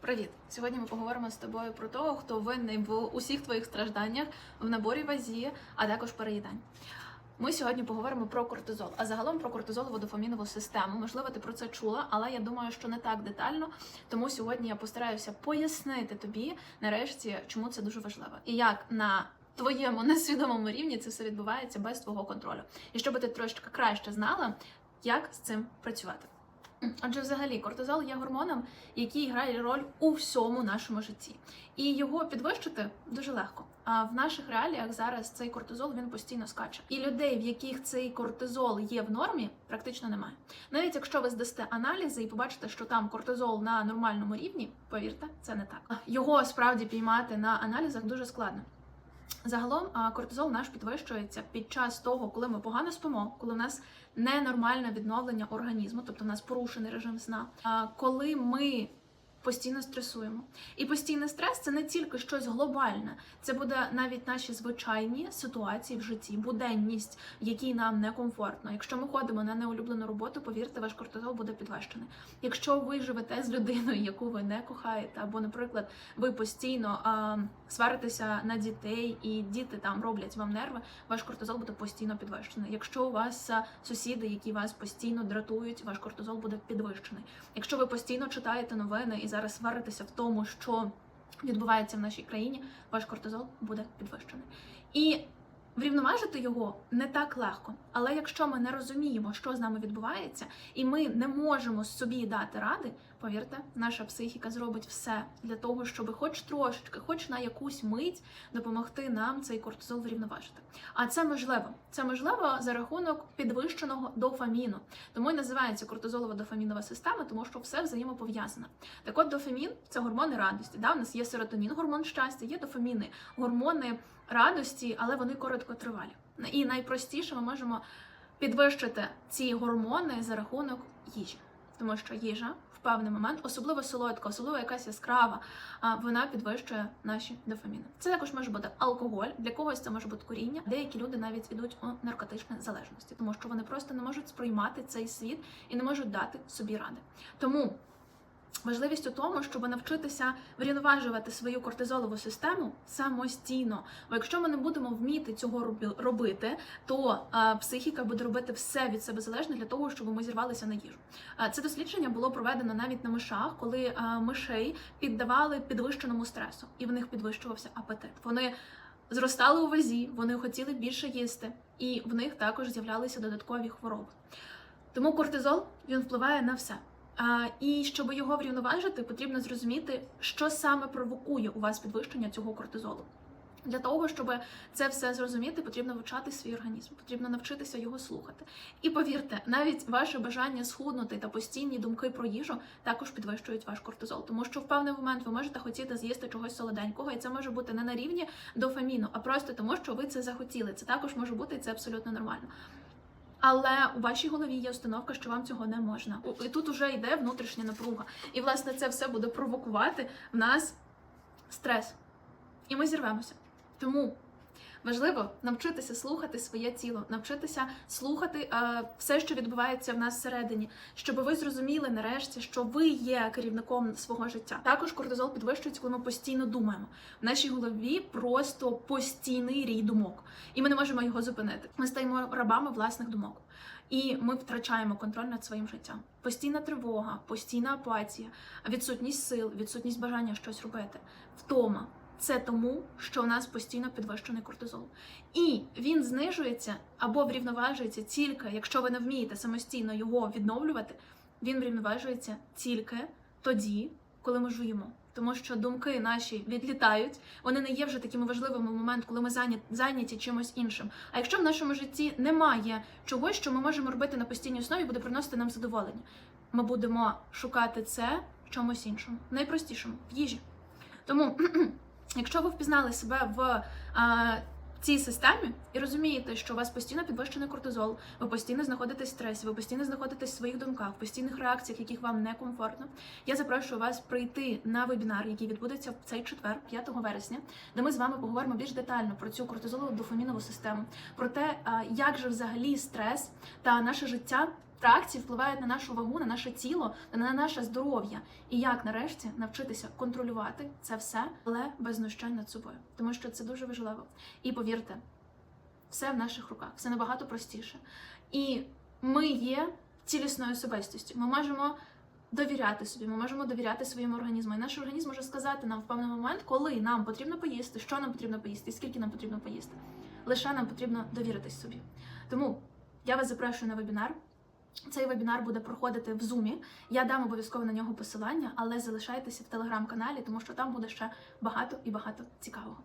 Привіт! Сьогодні ми поговоримо з тобою про того, хто винний в усіх твоїх стражданнях, в наборі вазі, а також переїдань. Ми сьогодні поговоримо про кортизол, а загалом про кортизолову дофамінову систему. Можливо, ти про це чула, але я думаю, що не так детально. Тому сьогодні я постараюся пояснити тобі нарешті, чому це дуже важливо і як на твоєму несвідомому рівні це все відбувається без твого контролю. І щоб ти трошки краще знала, як з цим працювати. Адже взагалі кортизол є гормоном, який грає роль у всьому нашому житті, і його підвищити дуже легко. А в наших реаліях зараз цей кортизол він постійно скаче. І людей, в яких цей кортизол є в нормі, практично немає. Навіть якщо ви здасте аналізи і побачите, що там кортизол на нормальному рівні, повірте, це не так. Його справді піймати на аналізах дуже складно. Загалом кортизол наш підвищується під час того, коли ми погано спимо, коли в нас ненормальне відновлення організму, тобто в нас порушений режим сна, коли ми постійно стресуємо. І постійний стрес це не тільки щось глобальне, це буде навіть наші звичайні ситуації в житті, буденність, в якій нам некомфортно. Якщо ми ходимо на неулюблену роботу, повірте, ваш кортизол буде підвищений. Якщо ви живете з людиною, яку ви не кохаєте, або, наприклад, ви постійно а, сваритеся на дітей, і діти там роблять вам нерви, ваш кортизол буде постійно підвищений. Якщо у вас сусіди, які вас постійно дратують, ваш кортизол буде підвищений. Якщо ви постійно читаєте новини і зараз сваритеся в тому, що відбувається в нашій країні, ваш кортизол буде підвищений. І врівноважити його не так легко. Але якщо ми не розуміємо, що з нами відбувається, і ми не можемо собі дати ради, повірте, наша психіка зробить все для того, щоб хоч трошечки, хоч на якусь мить допомогти нам цей кортизол врівноважити. А це можливо. Це можливо за рахунок підвищеного дофаміну. Тому і називається кортизолова дофамінова система, тому що все взаємопов'язане. Так от дофамін це гормони радості. Да? У нас є серотонін, гормон щастя, є дофаміни, гормони радості, але вони короткотривалі. І найпростіше ми можемо підвищити ці гормони за рахунок їжі, тому що їжа певний момент, особливо солодка, особливо якась яскрава, вона підвищує наші дофаміни. Це також може бути алкоголь, для когось це може бути куріння. Деякі люди навіть ідуть у наркотичні залежності, тому що вони просто не можуть сприймати цей світ і не можуть дати собі ради. Тому. Важливість у тому, щоб навчитися врівноважувати свою кортизолову систему самостійно. Бо якщо ми не будемо вміти цього робити, то психіка буде робити все від себе залежне для того, щоб ми зірвалися на їжу. Це дослідження було проведено навіть на мишах, коли мишей піддавали підвищеному стресу, і в них підвищувався апетит. Вони зростали у вазі, вони хотіли більше їсти, і в них також з'являлися додаткові хвороби. Тому кортизол він впливає на все. І щоб його врівноважити, потрібно зрозуміти, що саме провокує у вас підвищення цього кортизолу. Для того, щоб це все зрозуміти, потрібно вивчати свій організм, потрібно навчитися його слухати. І повірте, навіть ваше бажання схуднути та постійні думки про їжу також підвищують ваш кортизол, тому що в певний момент ви можете хотіти з'їсти чогось солоденького, і це може бути не на рівні дофаміну, а просто тому, що ви це захотіли. Це також може бути, і це абсолютно нормально. Але у вашій голові є установка, що вам цього не можна. І тут вже йде внутрішня напруга. І власне це все буде провокувати в нас стрес. І ми зірвемося. Тому важливо навчитися слухати своє тіло, навчитися слухати е, все, що відбувається в нас всередині, щоб ви зрозуміли нарешті, що ви є керівником свого життя. Також кортизол підвищується, коли ми постійно думаємо. В нашій голові просто постійний рій думок, і ми не можемо його зупинити. Ми стаємо рабами власних думок. І ми втрачаємо контроль над своїм життям. Постійна тривога, постійна апатія, відсутність сил, відсутність бажання щось робити, втома. Це тому, що у нас постійно підвищений кортизол. І він знижується або врівноважується тільки, якщо ви не вмієте самостійно його відновлювати, він врівноважується тільки тоді, коли ми жуємо. Тому що думки наші відлітають, вони не є вже такими важливими в момент, коли ми зайня- зайняті чимось іншим. А якщо в нашому житті немає чогось, що ми можемо робити на постійній основі, буде приносити нам задоволення, ми будемо шукати це в чомусь іншому, найпростішому в їжі. Тому Якщо ви впізнали себе в а, цій системі і розумієте, що у вас постійно підвищений кортизол, ви постійно знаходитесь в стресі, ви постійно знаходитесь в своїх думках, в постійних реакціях, яких вам некомфортно, я запрошую вас прийти на вебінар, який відбудеться в цей четвер, 5 вересня, де ми з вами поговоримо більш детально про цю кортизолову дофамінову систему, про те, а, як же взагалі стрес та наше життя реакції впливають на нашу вагу, на наше тіло, на наше здоров'я. І як нарешті навчитися контролювати це все, але без знущань над собою, тому що це дуже важливо. І повірте, все в наших руках, все набагато простіше. І ми є цілісною особистістю. Ми можемо довіряти собі, ми можемо довіряти своєму організму. І наш організм може сказати нам в певний момент, коли нам потрібно поїсти, що нам потрібно поїсти, і скільки нам потрібно поїсти. Лише нам потрібно довіритись собі. Тому я вас запрошую на вебінар. Цей вебінар буде проходити в зумі. Я дам обов'язково на нього посилання, але залишайтеся в телеграм-каналі, тому що там буде ще багато і багато цікавого.